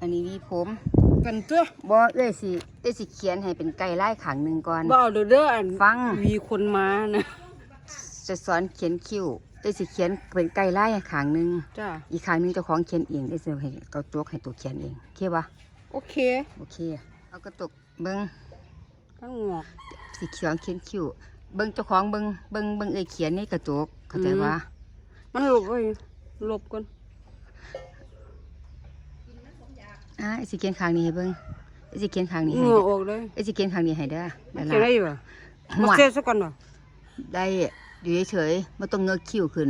อันนี้วีผมกันตัวบ่เอ้ยสิเอ้ยสิเขียนให้เป็นไก่ไล่ขางหนึ่งก่อนบ่เอาเด้อเด้ออันฟังมีคนมานะจะสอนเขียนคิ้วเอ้ยสิเขียนเป็นไก่ไล่ขางหนึ่งจ้าอีกขางหนึ่งเจ้าของเขียนเองเอ้ยสิให้เอาตัวให้ตัวเขียนเองโอเคปะโอเคโอเคเอากระตุกเบิ้งทั้งงอกสีเขียวเขียนคิ้วเบิ้งเจ้าของเบิ้งเบิ้งเบิ้งเอ้ยเขียนในกระตุกเข้าใจปะมันหลบไว้หลบก่อน อะเอ้ยสิเขียนขางนี้ให้เบิ้งเอ้ยสิเขียนขางนี้เหให้งื่อเด้อออกเลยเอ้ยสิเขียนขางนี้ให้เด้อมันนั่นจะได้ล่ะบ่หัวมาเซ็ตซะก่อนบ่ได้อยู่เฉยๆไม่ต้องเงยคิ้วขึ้น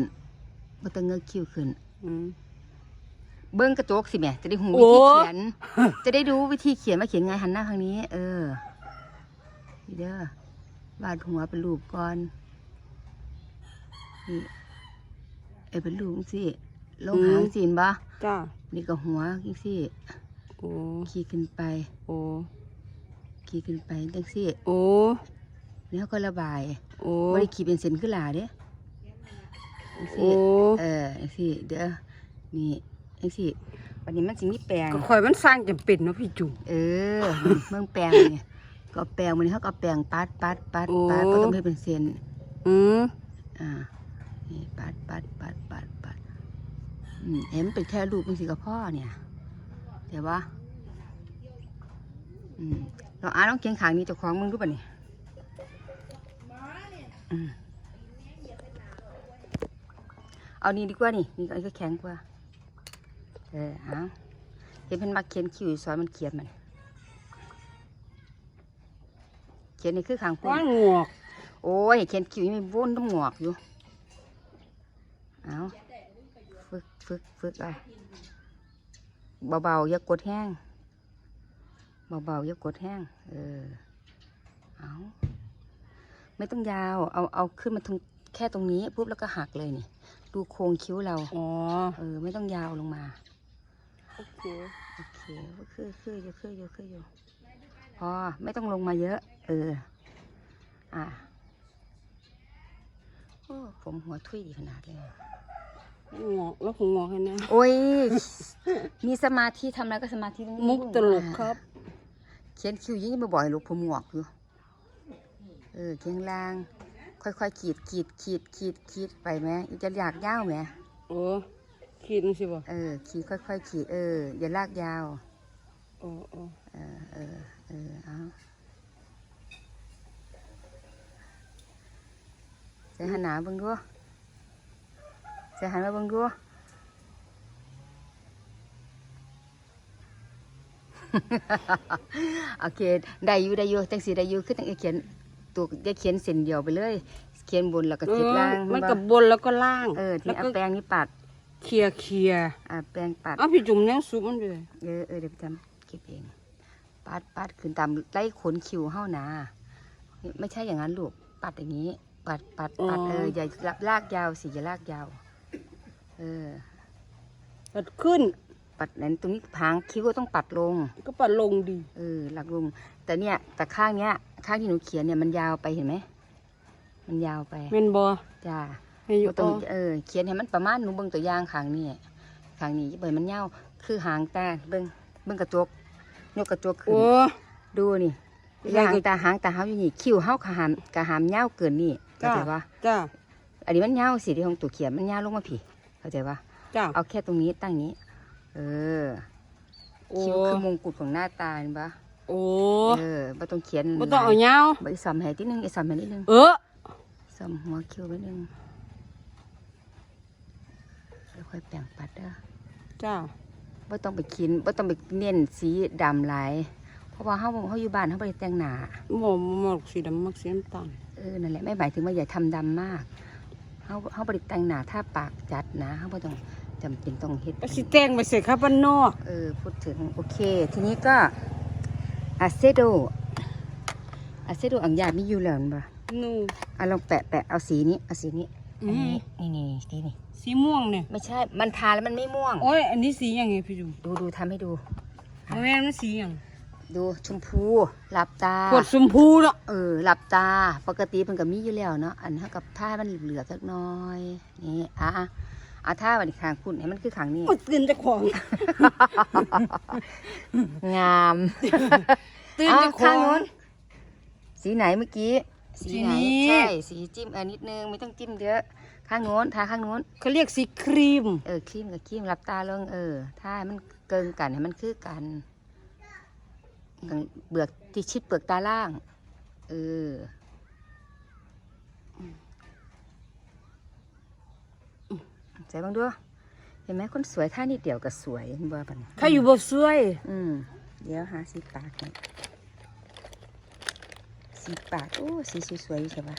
ไม่ต้องเงยคิ้วขึ้น อืม เบิ้งกระจกสิแหม่จะได้หูโอ้วิธีเขียน จะได้รู้วิธีเขียนมาเขียนไงหันหน้าทางนี้ เออนี่เด้อวาดหัวเป็นรูปก่อนนี่เออเป็นรูปสิลงหางสินบ่จ้า นี่ก็หัวจังสิ โอ้ขี่ขึ้นไป โอ้ขี่ขึ้นไปจังสิโอ้นี่เขาก็ระบาย โอ้ไม่ได้ขี่เป็นเส้นขึ้นหลาเด้จังสิโอ้เออจังสิเด้อนี่จังสิวันนี้มันสิมีแปลงก็ข่อยมันสร้างจำเป็นเนาะพี่จุ๋มเออเมืองแปลงเนี่ยก็แปลงมันนี้เขาก็แปลงปัดปัดปัดโอ้ปัดก็ต้องให้เป็นเส้นอืมอ่านี่ปัดปัดปัดปัดปัดอืมเห็นมันเป็นแค่รูปมันสิกับพ่อเนี่ย เดี๋ยวว่าอืมเราอ่านต้องเคียงขางนี้เจ้าของมึงรู้ป่ะเนี่ยอืมเอานี่ดีกว่านี่นี่ก็อันก็แข็งกว่า เออเอาเห็นเพิ่นมาเขียนคิ้วซอยมันเขียนมันเขียนนี่คือขางพุ่ว่านงอกโอ้ยเขียนคิ้วยังมีว่นต้องหงอกอยู่เอาฝึกฝึกฝึกเอา เบาๆอย่ากดแห้งเบาๆอย่ากดแห้งเออเอาไม่ต้องยาวเอาเอาขึ้นมาตรงแค่ตรงนี้ปุ๊บแล้วก็หักเลยนี่ ดูโครงคิ้วเราอ๋อเออ ไม่ต้องยาวลงมาโอเคโอเคก็คือคืออยู่คืออยู่คืออยู่พอไม่ต้องลงมาเยอะ เออ อะโอ้ผมหัวทุยดีขนาดเลย งอกแล้วคงงอกให้แน่โอ้ย มีสมาธิทำอะไรก็สมาธิมุกตลกครับ เขียนคิวยิ่งมาบ่อยลูกผมหงอกอยู่ เออเคียงล่าง ค่อยๆขีดขีดขีดขีดขีดไปไหมจะอยากยาวไหมโอ้ขีดนี่สิบ่เออ ขีดค่อยๆขีดเออ อย่าลากยาวโอ้โอ้เออเออเออเอาใส่หันหนาเบิ่งดู ใส่หันมาเบิ่งดูโอเคได้อยู่ได้อยู่จังสีได้อยู่คือตั้งแต่เขียนตัวจะเขียนเส้นเดียวไปเลย เขียนบนแล้วก็เอเขียนอล่างมันเห็กับบ่บนแล้วก็ล่างเออที่แล้วเอาก็แปรงนี่ปัดเคลียร์เคลียร์อ่าแปรงปัดเอ้าพี่จุ๋มยังซุปมันไปเลยเออเออเดี๋ยวพี่จำเก็บเองปัดปัดขึ้นตามไล่ขนคิวเฮ้านาไม่ใช่อย่างนั้นลูกปัดอย่างนี้ ปัดปัดปัดเอออย่าลากยาวสิอย่าลากยาว เออปัดขึ้น ปัดนั้นตรงนี้พางคิ้วก็ต้องปัดลง ก็ปัดลงดี เออ หลักลง แต่เนี่ย แต่ข้างเนี้ย ข้างที่หนูเขียนเนี่ยมันยาวไปเห็นไหม มันยาวไปแม่นบ่จ้าให้อยู่บ่ต้อ๋องอเออ เขียนให้มันประมาณหนูเบิ่งตัวอย่างข้างนี้ข้างนี้อย่าเบิ่งมันยาวคือหางตาเบิ่งเบิ่งกระจกยกกระจกขึ้น โอ้ ดูนี่ได้หางตาหางตาเฮาอยู่นี่คิ้วเฮาขาหามกะหามยาวเกินนี่เข้าจ้า ใจปะจ้า อันนี้มันยาวสิที่ของตัวเขียนมันยาวลงมาพี่ เข้าใจปะจ้าเอาแค่ตรงนี้ตั้งนี้ เออโอ้คิ้วคือมงกุฎของหน้าตาเห็นปะโอ้เออบ่ต้องเขียนบ่ต้องเอายาวบ่อีสอมให้นิดนึงอีสอมให้นิดนึงเออสอมหัวคิ้วไว้นึงค่อยๆแปรงปัดเด้อจ้าบ่ต้องไปคินบ่ต้องไปเน้นสีดำหลายเพราะว่าเฮาเฮาอยู่บ้านเฮาบ่ได้แต่งหน้าหมอหมอกสีดำมักสีน้ำตาลเออนั่นแหละไม่หมายถึงว่าอย่าทำดำมาก เขาเขาบริแต่งหนาถ้าปากจัดนะเขาบ่ต้องจำเป็นต้องเฮ็ดก็สิแต่งไปเสร็จครับบ้านนอกเออพูดถึงโอเค ทีนี้ก็อาเซโดอาเซโดอังยามีอยู่แล้วนั่นปะนูอะลองแปะแปะเอาสีนี้เอาสีนี้อือันมนี้นี่นี่สีนี่สีม่วงเนี่ยไม่ใช่ มันทาแล้วมันไม่ม่วง โอ้ย อันนี้สียังไงพี่จุ๋มดูดูทำให้ดูแม่มันสียัง ดูชมพูหลับตาขวดชมพูเนาะเออหลับตา ปกติมันก็มีอยู่แล้วเนาะอันเท่ากับผ้ามันเหลือๆสักหน้อยนี่อะอะเอาท่าวันนี้ข้างคุณให้มันคือข้างนี้โอ้ยตื่นเจะของ งามตื่นเอาเจะขข้างองโน้นสีไหนเมื่อกี้ สีนี้ใช่สีจิ้มเอันนิดนึงไม่ต้องจิ้มเยอะ ข้างโน้นทาข้างโน้นเขาเรียกสีครีม เออครีมกับครีมรับตาลงเออถ้าให้มันเกินกันให้มันคือกัน ข้างเบือกที่ชิดเปลือกตาล่าง เออใส่บ้างด้วยเห็นไหมคนสวยท่านิดเดียวก็สวยเห็นบ่ปันเขาอยู่บ่สวย อืมเดี๋ยวหาสีปากให้สีปากโอ้สีสวยๆอยู่ใช่ปะ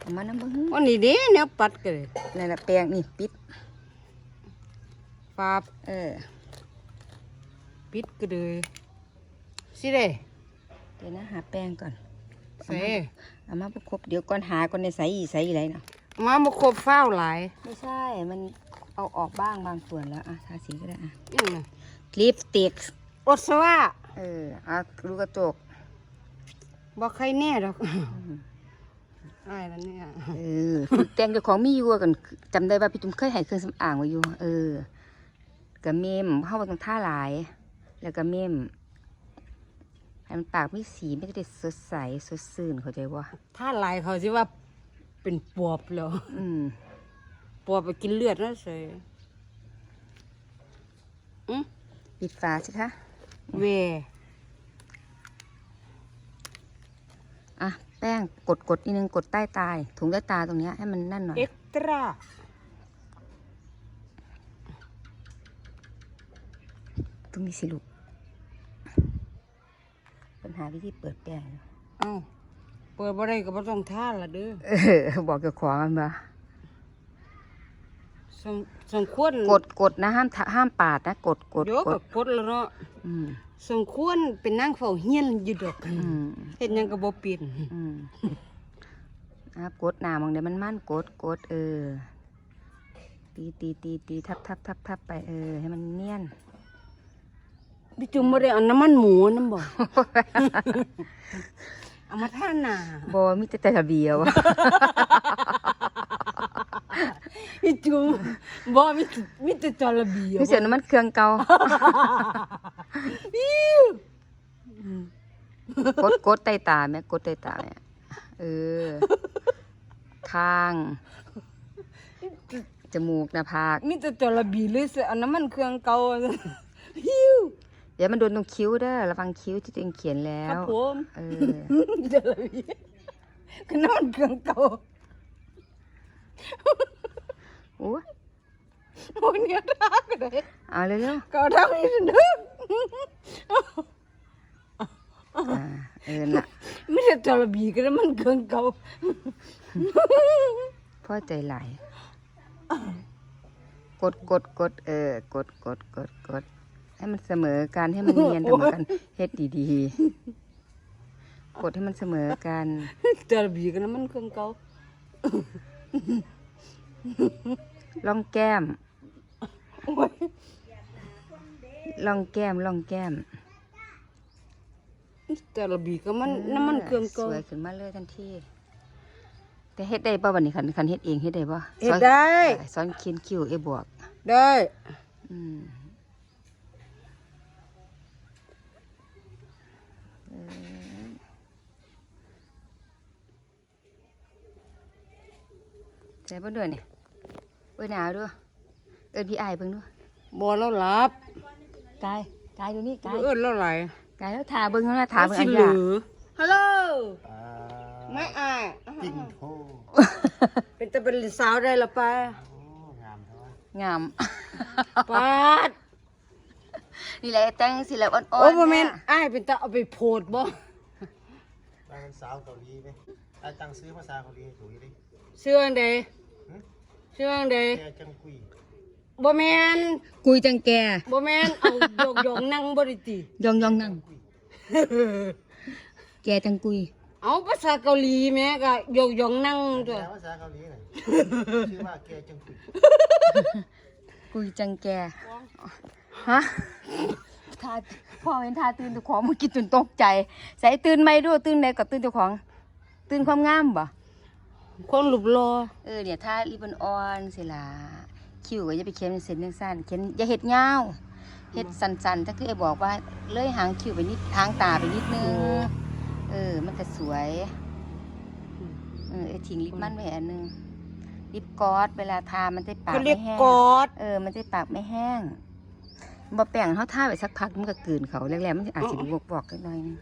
เอามาน้ำเบิ้งอันนี้เด้แนวปัดกันเลยนั่นแหละแปรงนี่ปิดปาบเออ ปิดกันเลย สิเด้เดี๋ยวนะหาแป้งก่อนใส่เอามาประคบเดี๋ยวก่อนหาก่อนในใสอีใสอีไรเนาะมาบ่ครบฟ้าวหลาย ไม่ใช่ มันเอาออกบ้างบางส่วนแล้วอะทาสีก็ได้อะนี่นะลิปสติกอดสว่าเออเอาดูกระจกบ่ใครแน่ดอกอ้ายแล้วเนี่ยเออฝึกแต่งเจ้าของมีอยู่กันจำได้ว่าพี่ตุ้มเคยให้เครื่องสำอางไว้อยู่ เออกับเมมเข้ามาตรงท่าหลาย แล้วก็เมม ให้มันปากไม่สีไม่ได้สดใสสดซื่นเข้าใจว่าถ้าหลายเขาสิว่าเป็นปอบแล้วอืมปอบไปกินเลือดนะเสยอืมปิดฝาสิคะเวอะแป้งกดกดนิดนึงกดใต้ตาย ถุงใต้ตาตรงเนี้ยให้มันนั่นหน่อยเอ็กตร้าตรงนี้สิลูก ปัญหาวิธีเปิดแป้งอยู่เอ้าเปิดบ่ได้ก็บ่ต้องท่าละเด้อเออบอกเจ้าของมันบ่สมสมควรกดกดนะห้ามทะห้ามปาดนะกดกดเดี๋ยวกก็ดกดแล้วเนาะอืมสมควรเป็นนางเฝ้าเฮียนอยู่ดอกอืมเฮ็ดหยังก็บ่เป็นอืมอะกดหนามองเดี๋ยวมันมั่นกดกดเออตีตีตีตีทับทับทับทับไปเออ ให้มันเนียน พี่จุ่มบ่ได้เอาน้ำมันหมูนำบ่ เอามาท่าหน้าบอมีแต่แต่ระเบียวพี่จุ่มบ่มีมีแต่จระเบียวนี่เสียน้ำมันเครื่องเก่ากดกดใต้ตาแม่กดใต้ตาแม่เออข้าง จมูกหน้าผาก มีแต่จระบีเลยสิเอาน้ำมันเครื่องเก่าฮิว เดี๋ยวมันโดนตรงคิ้วเด้อระวังคิ้วที่ตัวเองเขียนแล้ครับวผมเออจระบีก็น้ำมันเครื่องเก่าโอ้ยโอ้ยเนี่ยท่าก็ได้เอาเร็วเก่าท่าอีกเด้อๆอ่าเออน่ะไม่ใช่จระบีก็น้ำมันเครื่องเก่าพ่อใจไหลายกดกดกดเออ กดกดกดกด ให้มันเสมอกันให้มันเนียนเสมอกันเฮ็ดดีๆกดให้มันเสมอกันจระบีก็น้ำมันเครื่องเก่าล่องแก้มโอ้ยล่องแก้มล่องแก้มจระบีก็มันน้ำมันเครื่องเก่าสวยขึ้นมาเลยทันทีแต่เฮ็ดได้ป่ะวันนี้คันคันเฮ็ดเองเฮ็ดได้ป่ะเฮ็ดได้สอนเขียนคิวเอบวกได้ อืม ใส่บ่ด้วยนี่เอ้ยหนาวด้วยเอิ้นพี่อายเบิ่งด้วยบ่แล้วหลับกายกายดูนี่กายเอิ้นแล้วไหลกายแล้วทาเบิ่งแล้วนะทาเบิ่งอันเหยาลือฮัลโหลอ่าไม่อายปิ้งโทเป็นแต่เป็นสาวได้ละไปโอ้งามเท่าไหร่งามปาดนี่แหละแต่งสิแล้วอ่อนๆโอ้บ่แม่นเยอ้ายเป็นตาเอาไปโพดบ่ ได้เป็นสาวเกาหลีไหมไอ้ตั้งซื้อภาษาเกาหลีให้ถูกดิเชื่อจังใดเชื่อจังใดแกจังกุยบ่แม่นกุยจังแกบ่แม่นเอาโยกโยกนั่งบ่ได้ติยองยองนั่งแกจังกุย เอาภาษาเกาหลีแม่ก็โยกโยกนั่งตัแกวภาษาเกาหลีหน่อยชื่อว่าแกจังกุยกุยจังแกฮะ ทาพ่อเห็นทาตื่นเจ้าของเมื่อกี้ตื่นตกใจ ใส่ตื่นไม่ด้วยตื่นไหนก็ตื่นเจ้าของ ตื่นความงามบ่คนรูปรอเออเนี่ยทาลิปมันออนสิล่ะคคิ้วก็อย่าไปเขียนเป็นเส้นสั้นๆเขียนอย่าเฮ็ดยาวเฮ็ดสั้นๆถ้าคือไอ้บอกว่าเลยหางคิ้วไปนิดหางตาไปนิดนึงเออ มันก็สวยเออไอ้ทิ้งลิปมันไว้อันหนึงลิปกอสเวลาทามันจะปากเขาเรียไม่กแห้งกอดเออ มันจะปากไม่แห้ง บ่แป้งเขาทาไปสักพักมันก็กลืนเขาแรกๆมันอาจสิบวกบอกๆกันหน่อยนึง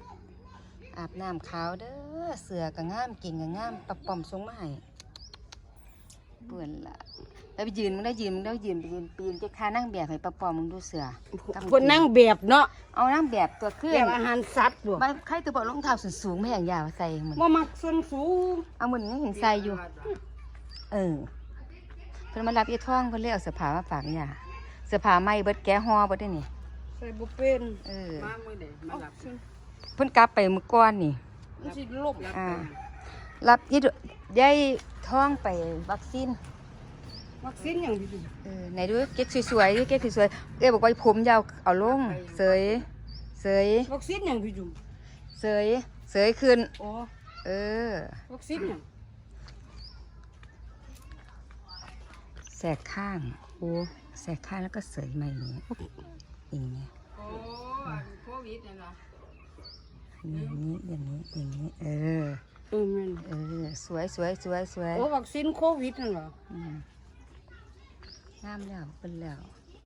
อาบน้ำขาวเด้อเสือก็งามกินก็งามปะปอมทรงมาให้เปื่อนละแล้วไปยืนมึงได้ยืนมึงได้ยืนไปยืนปีนจะคานั่งแบบให้ปะปอมมึงดูเสือคนนั่งแบบเนาะเอานั่งแบบตัวขึ้แบนบอาหารสัตว์บ่ใบใครตัวบอกรองเท้าส้นสูงไม่อย่างยาวใส่เหมือนบ่มักส่วนสูงเอาเหมือนยังเห็นใส่อยู่ เออเพิ่นมารับอีท่องเพิ่นเลยเอาเสื้อผ้ามาฝากเนี่ย เสื้อผ้าใหม่เบิดแก้ฮอเบิดเด้อนี่ใส่บ่เป็นเออมามื้อใดมารับเพิ่นกลับไปมื้อก่อนนี่มันสิลบอ่ารับยี่ดยายท่องไปวัคซีนวัคซีนหยังดีเออไหนดูเก๊กสวยๆดูเก๊กสวยๆเอ้ยบอกว่าผมยาวเอาลงเสยเสยวัคซีนหยังพี่จุ๋มเสยเสยขึ้นโอ้เออวัคซีนหยังแสกข้าง โอ้แสกข้างแล้วก็เสยมาอย่างเงี้ยอย่างเงี้ยโอ้โควิดน่ะนะอย่างนี้อย่างนี้อย่างนี้เออเออแม่นเออสวยสวยสวยสวยโอ้วัคซีนโควิดนั่นเหรออืมงามแล้วเป็นแล้ว